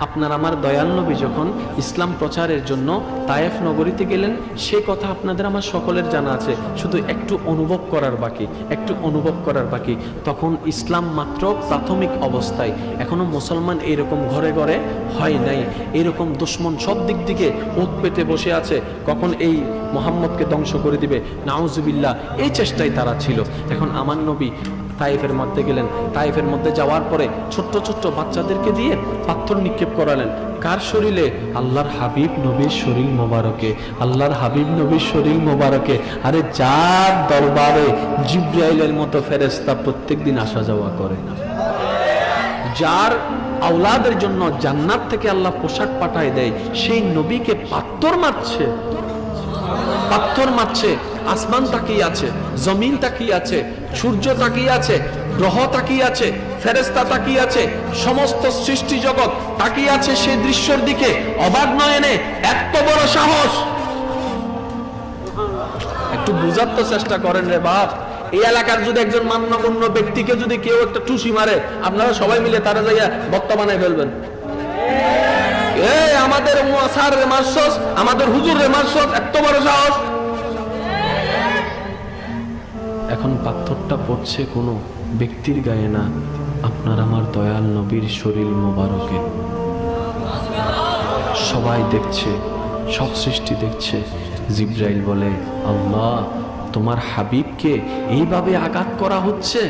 আপনার আমার দয়াল যখন ইসলাম প্রচারের জন্য তায়েফ নগরীতে গেলেন, সে কথা আপনাদের আমার সকলের জানা আছে। শুধু একটু অনুভব করার বাকি, একটু অনুভব করার বাকি। তখন ইসলাম মাত্র প্রাথমিক অবস্থায়। এখনও মুসলমান এরকম ঘরে ঘরে হয় নাই। এরকম দুশ্মন সব দিক থেকে ওত পেতে বসে আছে। কখন এই মোহাম্মদকে ধ্বংস করে দিবে? নাউজুবিল্লাহ, এই চেষ্টায় তারা ছিল। এখন আমার নবী তাইফের মধ্যে গেলেন। তাইফের মধ্যে যাওয়ার পরে ছোট্ট ছোট্ট বাচ্চাদেরকে দিয়ে পাথর নিক্ষেপ করালেন। কার শরীরে? আল্লাহর হাবিব নবীর শরীর মোবারকে। আল্লাহর হাবিব নবীর শরীর মোবারকে। আরে যার দরবারে জিব্রাইলের মতো ফেরেস্তা প্রত্যেকদিন আসা যাওয়া করে। যার আওলাদের জন্য জান্নাত থেকে আল্লাহ পোশাক পাঠায় দেয়, সেই নবীকে পাত্তর মারছে। পাথর মারছে, আসমান তাকিয়ে আছে, জমিন তাকিয়ে আছে, সূর্য তাকিয়ে আছে, গ্রহ তাকিয়ে আছে ফেরেস্তা তাকিয়ে আছে, সমস্ত সৃষ্টি জগৎ তাকিয়ে আছে সেই দৃশ্যের দিকে। অবাক নয়নে এত বড় সাহস। একটু বুঝার তো চেষ্টা করেন রে বাপ। এই এলাকার যদি একজন মান্যগণ্য ব্যক্তিকে যদি কেউ একটা টুসি মারে, আপনারা সবাই মিলে তারা যাইয়া বর্তমানে ফেলবেন। আমাদের আমাদের হুজুর এত বড় সাহস। এখন পাথরটা পড়ছে কোনো ব্যক্তির গায়ে না, আপনার আমার দয়াল নবীর শরীর মোবারকে। সবাই দেখছে, সব সৃষ্টি দেখছে। জিব্রাইল বলে, আল্লাহ, তোমার হাবিবকে এইভাবে আঘাত করা হচ্ছে?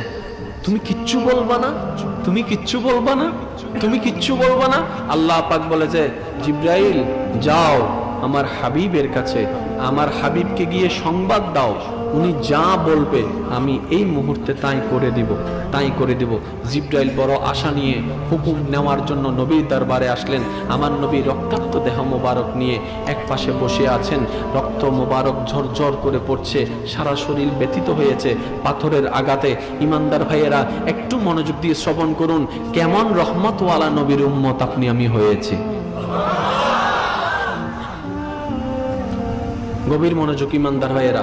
তুমি কিচ্ছু বলবা না? তুমি কিচ্ছু বলবা না? তুমি কিচ্ছু বলব না? আল্লাহ পাক বলে যে, জিব্রাইল, যাও, আমার হাবিবের কাছে। আমার হাবিবকে গিয়ে সংবাদ দাও। উনি যা বলবে আমি এই মুহূর্তে তাই করে দিব, তাই করে দিব। জিব্রাইল বড় আশা নিয়ে হুকুম নেওয়ার জন্য নবীর দরবারে আসলেন। আমার নবী রক্তাক্ত দেহ মোবারক নিয়ে এক পাশে বসে আছেন। রক্ত মোবারক ঝরঝর করে পড়ছে, সারা শরীর ব্যথিত হয়েছে। পাথরের আঘাতে ইমানদার ভাইয়েরা একটু মনোযোগ দিয়ে শ্রবণ করুন, কেমন রহমতওয়ালা নবীর উম্মত আপনি, আমি হয়েছি। গভীর মনোযোগ ইমানদার ভাইয়েরা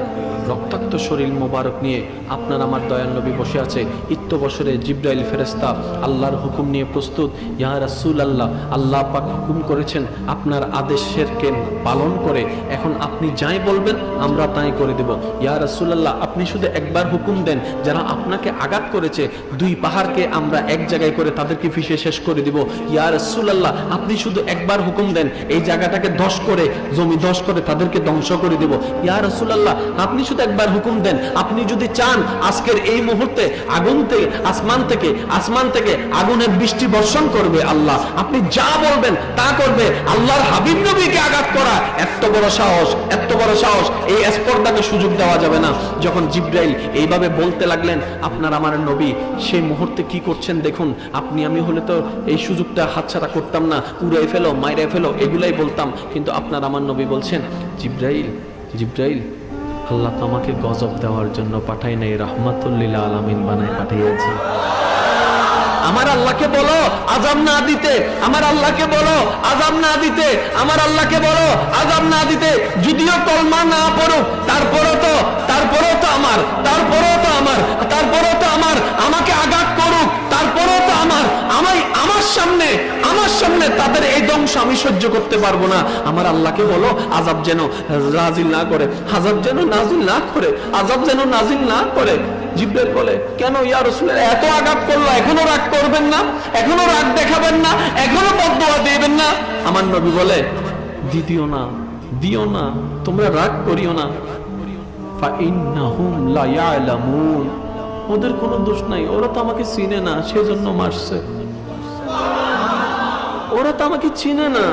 রক্তাক্ত শরীর মোবারক নিয়ে আপনার আমার দয়াল বসে আছে। ইত্য বছরে জিব্রাইল ফেরেস্তা আল্লাহর হুকুম নিয়ে প্রস্তুত। ইয়া রাসূল আল্লাহ আল্লাহ পাক হুকুম করেছেন, আপনার আদেশেরকে পালন করে। এখন আপনি যাই বলবেন, আমরা তাই করে দেব। ইয়া রাসূল আল্লাহ আপনি শুধু একবার হুকুম দেন, যারা আপনাকে আঘাত করেছে, দুই পাহাড়কে আমরা এক জায়গায় করে তাদেরকে ফিসে শেষ করে দিব। ইয়া রাসূল আল্লাহ আপনি শুধু একবার হুকুম দেন, এই জায়গাটাকে ধস করে, জমি ধস করে তাদেরকে ধ্বংস করে দিব। ইয়া রাসুল আল্লাহ আপনি শুধু একবার হুকুম দেন। আপনি যদি চান আজকের এই মুহূর্তে আগুন থেকে, আসমান থেকে আসমান থেকে আগুনের বৃষ্টি বর্ষণ করবে আল্লাহ। আপনি যা বলবেন তা করবে। আল্লাহর হাবিব নবীকে আঘাত করা এত বড় সাহস, এত বড় সাহস। এই স্পর্ধাকে সুযোগ দেওয়া যাবে না। যখন জিব্রাইল এইভাবে বলতে লাগলেন, আপনার আমার নবী, সেই মুহূর্তে কি করছেন দেখুন। আপনি, আমি হলে তো এই সুযোগটা হাতছাড়া করতাম না। উড়াই ফেলো মাইরে ফেলো, এগুলাই বলতাম। কিন্তু আপনার আমার নবী বলছেন, জিব্রাইল জিব্রাইল আল্লাহ তো আমাকে গজব দেওয়ার জন্য পাঠাই নাই, রহমাতুল্লিল আলামিন বানায় পাঠিয়েছে। আমার আল্লাহকে বলো আজাম না দিতে, আমার আল্লাহকে বলো আজাম না দিতে, আমার আল্লাহকে বলো আজাম না দিতে, যদিও কলমা না পড়ুক, তারপরও তো, তারপরেও তো আমার, তারপরও তো আমার, তারপরেও তো আমার, আমাকে আঘাত করুক, তারপরও তো আমার আমায়, আমার সামনে আমার সামনে তাদের এই ধ্বংস আমি সহ্য করতে পারব না। আমার আল্লাহকে বলো আজাব যেন রাজিল না করে আজাব যেন নাজিল না করে আজাব যেন নাজিল না করে। জিব্রাইল বলে, কেন ইয়া রাসূলের এত আঘাত করল? এখনও রাগ করবেন না? এখনও রাগ দেখাবেন না? এখনও দিবেন না? আমার নবী বলে না, দিও না, তোমরা রাগ করিও না। ওদের কোনো দোষ নাই, ওরা তো আমাকে চিনে না, সেজন্য মারছে। ওরা তো আমাকে চিনে না।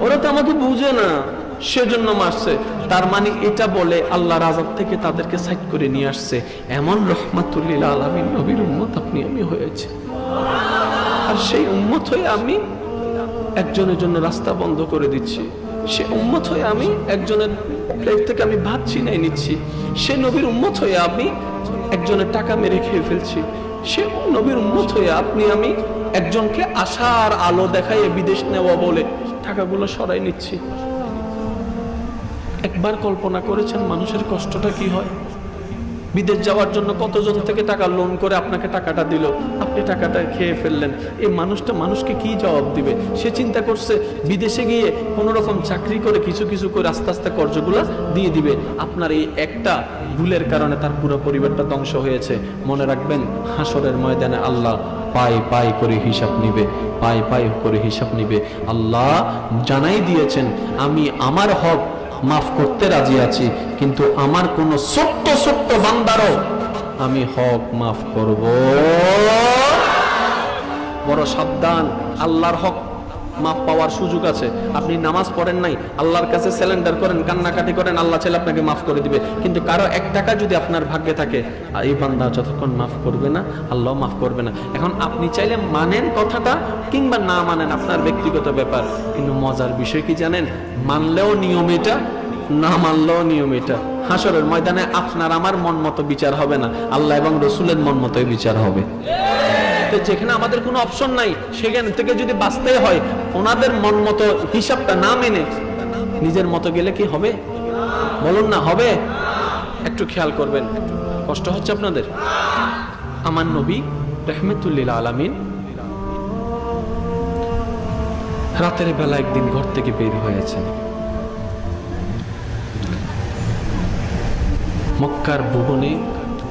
ওরা তো আমাকে বুঝে না। সেজন্য মারছে। তার মানে এটা বলে আল্লাহর আজাব থেকে তাদেরকে সাইড করে নিয়ে আসছে। এমন রহমাতুল্লিল আলমিন নবীর উম্মত আপনি, আমি হয়েছে। আর সেই উম্মত হয়ে আমি একজনের জন্য রাস্তা বন্ধ করে দিচ্ছি। সে উম্মত হয়ে আমি একজনের প্লেট থেকে আমি ভাত ছিনাই নিচ্ছি। সে নবীর উম্মত হয়ে আমি একজনের টাকা মেরে খেয়ে ফেলছি। সে নবীর উন্মত হয়ে আপনি, আমি একজনকে আশার আলো দেখাইয়ে বিদেশ নেওয়া বলে টাকাগুলো সরাই নিচ্ছি। একবার কল্পনা করেছেন মানুষের কষ্টটা কি হয়? বিদেশ যাওয়ার জন্য কতজন থেকে টাকা লোন করে আপনাকে টাকাটা দিল? আপনি টাকাটা খেয়ে ফেললেন। এই মানুষটা মানুষকে কি জবাব দিবে? সে চিন্তা করছে, বিদেশে গিয়ে কোনো রকম চাকরি করে কিছু কিছু করে আস্তে আস্তে কর্জগুলো দিয়ে দিবে। আপনার এই একটা ভুলের কারণে তার পুরো পরিবারটা ধ্বংস হয়েছে। মনে রাখবেন, হাসরের ময়দানে আল্লাহ পাই পাই করে হিসাব নিবে। পাই পাই করে হিসাব নিবে। আল্লাহ জানাই দিয়েছেন, আমি আমার হক মাফ করতে রাজি আছি, কিন্তু আমার কোন ছোট্ট ছোট্ট বান্দারও আমি হক মাফ করব। বড় সাবধান, আল্লাহর হক মাফ পাওয়ার সুযোগ আছে। আপনি নামাজ পড়েন নাই, আল্লাহর কাছে স্যালেন্ডার করেন, কান্নাকাটি করেন, আল্লাহ চাইলে আপনাকে মাফ করে দিবে। কিন্তু কারও এক টাকা যদি আপনার ভাগ্যে থাকে এই বান্দা যতক্ষণ মাফ করবে না, আল্লাহ মাফ করবে না। এখন আপনি চাইলে মানেন কথাটা, কিংবা না মানেন আপনার ব্যক্তিগত ব্যাপার। কিন্তু মজার বিষয় কি জানেন? মানলেও নিয়ম এটা, না মানলেও নিয়ম এটা। হাসরের ময়দানে আপনার, আমার মন মতো বিচার হবে না। আল্লাহ এবং রসুলের মন মতোই বিচার হবে। তো যেখানে আমাদের কোনো অপশন নাই, সেখান থেকে যদি বাঁচতে হয়, ওনাদের মন মতো হিসাবটা না মেনে নিজের মতো গেলে কি হবে? বলুন না, হবে? একটু খেয়াল করবেন। কষ্ট হচ্ছে আপনাদের? আমার নবী রহমতুল্লিল আলামিন রাতের বেলা একদিন ঘর থেকে বের হয়েছেন। মক্কার ভুবনে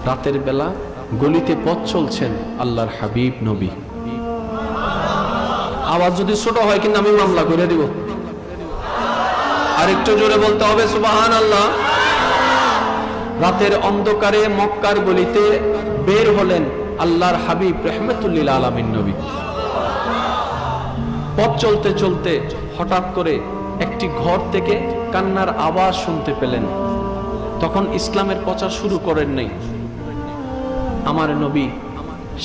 রাতের বেলা গলিতে পথ চলছেন আল্লাহর হাবিব নবী। আওয়াজ যদি ছোট হয় কিন্তু আমি মামলা করে দিব। আর একটু জোরে বলতে হবে সুবাহান আল্লাহ রাতের অন্ধকারে মক্কার গলিতে বের হলেন আল্লাহর হাবিব রহমতুল্লিল আলমিন নবী। পথ চলতে চলতে হঠাৎ করে একটি ঘর থেকে কান্নার আওয়াজ শুনতে পেলেন। তখন ইসলামের প্রচার শুরু করেন নাই। আমার নবী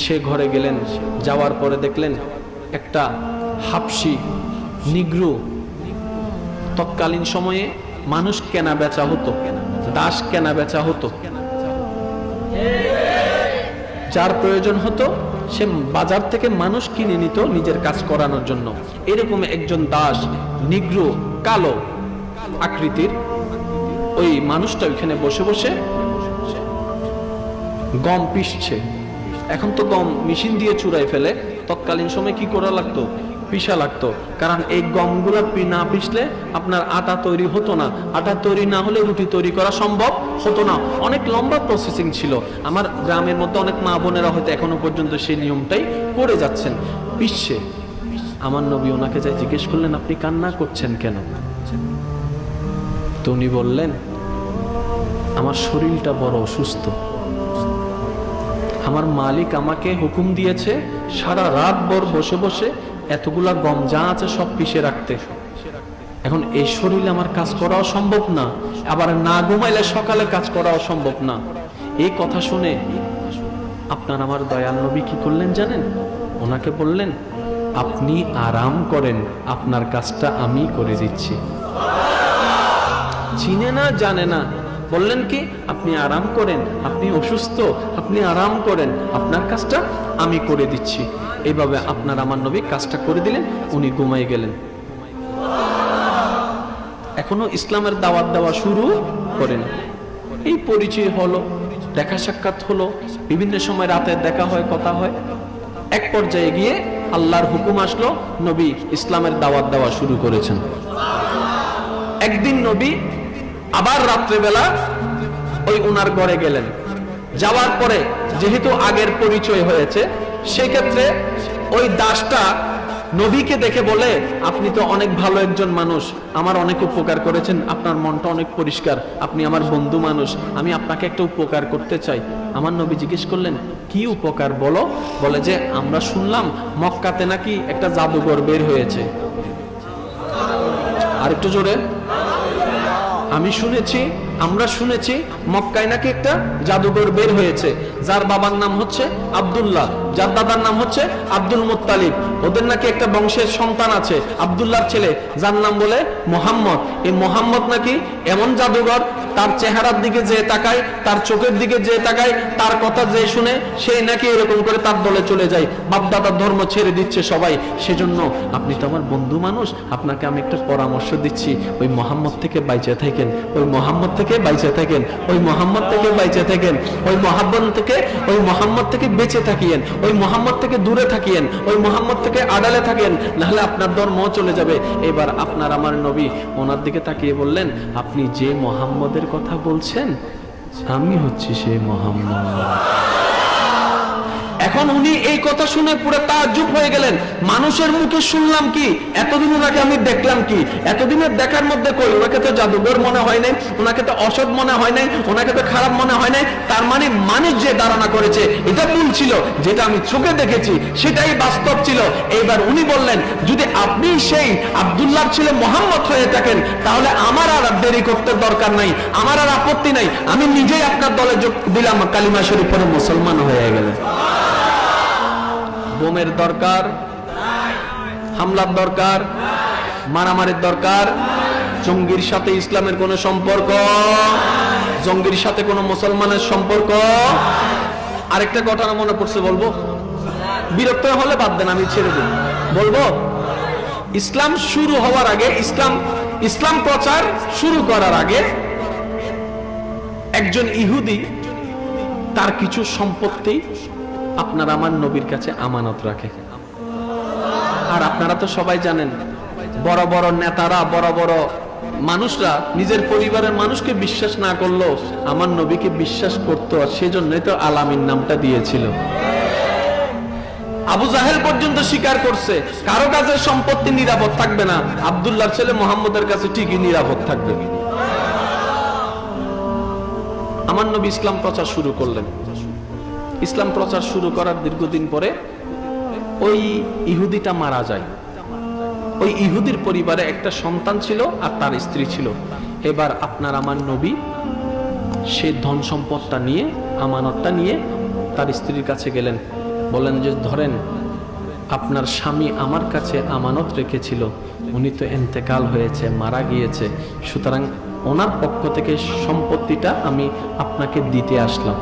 সে ঘরে গেলেন, যাওয়ার পরে দেখলেন একটা হাফসি নিগ্রু। তৎকালীন সময়ে মানুষ কেনা বেচা হতো, দাস কেনা বেচা হতো। যার প্রয়োজন হতো, সে বাজার থেকে মানুষ কিনে নিত নিজের কাজ করানোর জন্য। এরকম একজন দাস, নিগ্রু, কালো আকৃতির ওই মানুষটা ওইখানে বসে বসে গম পিসছে এখন তো গম মেশিন দিয়ে চুরাই ফেলে। তৎকালীন সময় কি করা লাগতো? পিসা লাগতো। কারণ এই গমগুলো না পিসলে আপনার আটা তৈরি হতো না। আটা তৈরি না হলে রুটি তৈরি করা সম্ভব হতো না। অনেক লম্বা প্রসেসিং ছিল। আমার গ্রামের মধ্যে অনেক মা বোনেরা হয়তো এখনও পর্যন্ত সেই নিয়মটাই করে যাচ্ছেন। পিসছে আমার নবী ওনাকে যাই জিজ্ঞেস করলেন, আপনি কান্না করছেন কেন? তো উনি বললেন, আমার শরীরটা বড় অসুস্থ। আমার মালিক আমাকে হুকুম দিয়েছে, সারা রাত ভর বসে বসে এতগুলা গম যা আছে সব পিষে রাখতে। এখন এই শরীরে আমার কাজ করাও সম্ভব না, আবার না ঘুমাইলে সকালে কাজ করাও সম্ভব না। এই কথা শুনে আপনার আমার দয়াল নবী কি করলেন জানেন? ওনাকে বললেন, আপনি আরাম করেন, আপনার কাজটা আমি করে দিচ্ছি। চিনে না, জানে না বললেন কি, আপনি আরাম করেন, আপনি অসুস্থ, আপনি আরাম করেন, আপনার কাজটা আমি করে দিচ্ছি। এইভাবে আপনার আমার নবী কাজটা করে দিলেন, উনি ঘুমাই গেলেন। এখনও ইসলামের দাওয়াত দেওয়া শুরু করেন। এই পরিচয় হলো, দেখা সাক্ষাৎ হলো, বিভিন্ন সময় রাতে দেখা হয়, কথা হয়। এক পর্যায়ে গিয়ে আল্লাহর হুকুম আসলো, নবী ইসলামের দাওয়াত দেওয়া শুরু করেছেন। একদিন নবী আবার রাত্রেবেলা ওই উনার ঘরে গেলেন। যাওয়ার পরে যেহেতু আগের পরিচয় হয়েছে, সেক্ষেত্রে ওই দাসটা নবীকে দেখে বলে, আপনি তো অনেক ভালো একজন মানুষ, আমার অনেক উপকার করেছেন, আপনার মনটা অনেক পরিষ্কার, আপনি আমার বন্ধু মানুষ, আমি আপনাকে একটা উপকার করতে চাই। আমার নবী জিজ্ঞেস করলেন, কি উপকার বলো? বলে যে, আমরা শুনলাম মক্কাতে নাকি একটা জাদুঘর বের হয়েছে। আর একটু জোরে আমি শুনেছি, আমরা শুনেছি, মক্কায় নাকি একটা জাদুঘর বের হয়েছে, যার বাবার নাম হচ্ছে আবদুল্লাহ, যার দাদার নাম হচ্ছে আব্দুল মোত্তালিব। ওদের নাকি একটা বংশের সন্তান আছে, আব্দুল্লাহর ছেলে, যার নাম বলে মোহাম্মদ। এই মোহাম্মদ নাকি এমন জাদুঘর তার চেহারার দিকে যে তাকায়, তার চোখের দিকে যে তাকায়, তার কথা যে শুনে সেই নাকি এরকম করে তার দলে চলে যায়। বাপদাদার ধর্ম ছেড়ে দিচ্ছে সবাই। সেজন্য আপনি তো আমার বন্ধু মানুষ, আপনাকে আমি একটা পরামর্শ দিচ্ছি। ওই মোহাম্মদ থেকে বাইচে থাকেন, ওই মোহাম্মদ থেকে বাইচে থাকেন, ওই মোহাম্মদ থেকে বাইচে থাকেন, ওই মোহাম্মদ থেকে, ওই মোহাম্মদ থেকে বেঁচে থাকিয়েন, ওই মোহাম্মদ থেকে দূরে থাকিয়েন, ওই মোহাম্মদ থেকে আড়ালে থাকেন নাহলে আপনার ধর্ম চলে যাবে। এবার আপনার আমার নবী ওনার দিকে তাকিয়ে বললেন, আপনি যে মোহাম্মদের কথা বলছেন? আমি হচ্ছি সেই মোহাম্মদ। এখন উনি এই কথা শুনে পুরো তাজ্জুব হয়ে গেলেন। মানুষের মুখে শুনলাম কি? এতদিন ওনাকে আমি দেখলাম কি? এতদিনের দেখার মধ্যে কই? ওনাকে তো জাদুঘর মনে হয় নাই, ওনাকে তো অসৎ মনে হয় নাই, ওনাকে তো খারাপ মনে হয় নাই। তার মানে মানুষ যে ধারণা করেছে, এটা ভুল ছিল। যেটা আমি চোখে দেখেছি, সেটাই বাস্তব ছিল। এইবার উনি বললেন, যদি আপনি সেই আব্দুল্লাহ ছেলে মোহাম্মদ হয়ে থাকেন, তাহলে আমার আর দেরি করতে দরকার নাই। আমার আর আপত্তি নাই। আমি নিজেই আপনার দলে যোগ দিলাম কালিমা শরীফ পরে মুসলমান হয়ে গেলেন। বোমের দরকার, হামলার দরকার, মারামারির দরকার, জঙ্গির সাথে ইসলামের কোনো সম্পর্ক, জঙ্গির সাথে কোনো মুসলমানের সম্পর্ক। আরেকটা ঘটনা মনে পড়ছে, বলব? বিরক্ত হলে বাদ দেন, আমি ছেড়ে দিই। বলব, ইসলাম শুরু হওয়ার আগে, ইসলাম ইসলাম প্রচার শুরু করার আগে একজন ইহুদি তার কিছু সম্পত্তি আপনার আমার নবীর কাছে আমানত রাখে। আর আপনারা তো সবাই জানেন, বড় বড় নেতারা, বড় বড় মানুষরা নিজের পরিবারের মানুষকে বিশ্বাস না করলেও আমার নবীকে বিশ্বাস করতো আর সেজন্যই তো আলামিন নামটা দিয়েছিল। আবু জাহেল পর্যন্ত স্বীকার করছে, কারও কাছে সম্পত্তি নিরাপদ থাকবে না আব্দুল্লাহর ছেলে মোহাম্মদের কাছে ঠিকই নিরাপদ থাকবে। আমার নবী ইসলাম প্রচার শুরু করলেন। ইসলাম প্রচার শুরু করার দীর্ঘদিন পরে ওই ইহুদিটা মারা যায়। ওই ইহুদির পরিবারে একটা সন্তান ছিল আর তার স্ত্রী ছিল। এবার আপনার আমার নবী, সে ধন সম্পদটা নিয়ে, আমানতটা নিয়ে তার স্ত্রীর কাছে গেলেন। বলেন যে, ধরেন, আপনার স্বামী আমার কাছে আমানত রেখেছিল। উনি তো এন্তেকাল হয়েছে, মারা গিয়েছে। সুতরাং ওনার পক্ষ থেকে সম্পত্তিটা আমি আপনাকে দিতে আসলাম।